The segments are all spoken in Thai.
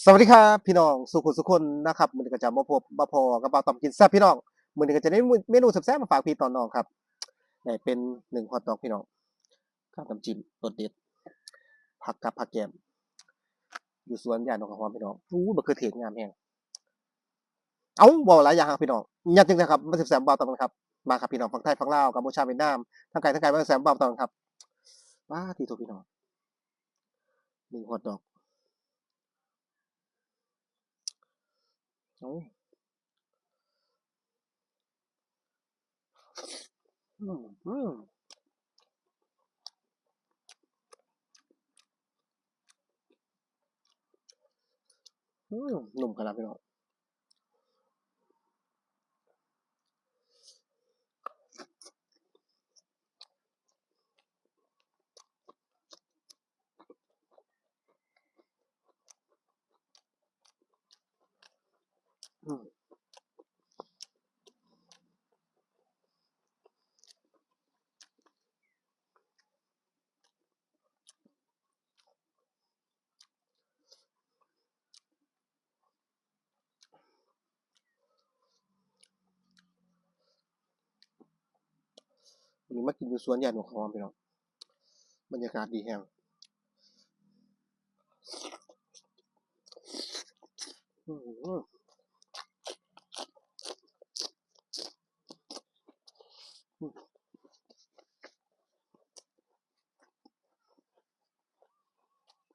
สวัสดีครับพี่น้องสุขุสุขคนนะครับมือนี้ก็จะมาพบมาพอกับเบาต่อมกินแซ่บพี่น้องมือนี้ก็จะได้เมนูแซ่บๆมาฝากพี่ตอนน้องครับได้เป็นหนึ่งฮอทดอกพี่น้องกับน้ำจิ้มรสเด็ดผักกับผักแกมอยู่สวนยานนกกระหอมพี่น้องอู้บักเขือเทศงามแฮงเอาบ่หลายอย่างครับพี่น้องยัดจริงนะครับมาแซ่บๆเบาต่อมครับมาครับพี่น้องฝั่งไทยฝั่งลาวกัมพูชาเวียดนามทั้งไกลทั้งไกลมาแซ่บๆเบาต่อมครับว้าที่ถูกพี่น้องหนึ่งฮอทดอก โอ้อืมอืมอืมหนุ่มขนาดพี่น้องอืม วันนี้มากินอยู่สวนยานหัวคอมพี่น้องบรรยากาศดีแฮงอืม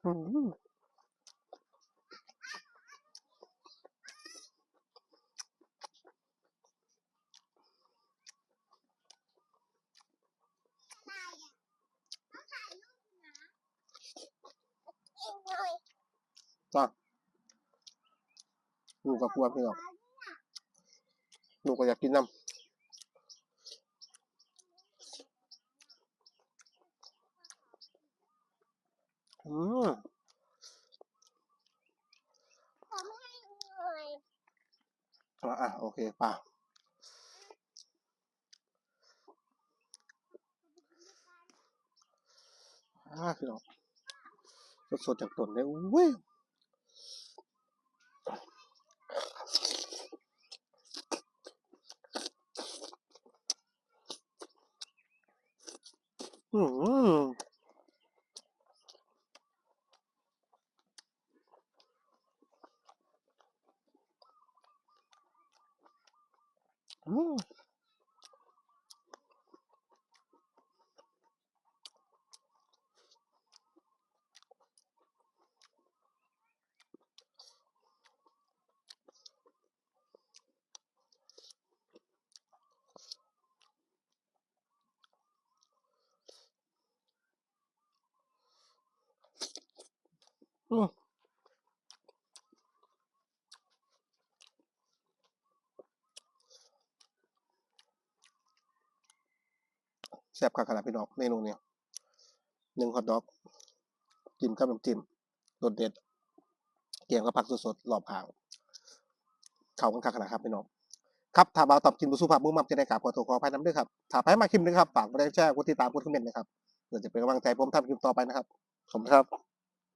อืมจ้าลูกกับกลัวพี่น้องลูกก็อยากกินน้ำอืม อะอะโอเคป่าอ่าพี่น้องสดๆจากต้นเลยอุ้ยอืม อืม แซ่บคักขนาดพี่น้องเมนูเนี้ยหนึ่งฮอทดอกจิ้มกับน้ำจิ้มรสเด็ดเกี่ยงกับผักสดๆรอบอ่างเข่ากันคักขนาดครับพี่น้องครับถ้าบ่าวตอบกินบุสุภาพมุ่งมั่นจะได้กราบขอโทษขออภัยน้ำด้วยครับถ้าไปมาคลิปนึงครับฝากกดไลค์แชร์กดติดตามกดคอมเมนต์นะครับเดี๋ยวจะเป็นกำลังใจผมทำคลิปต่อไปนะครับ ขอบคุณครับ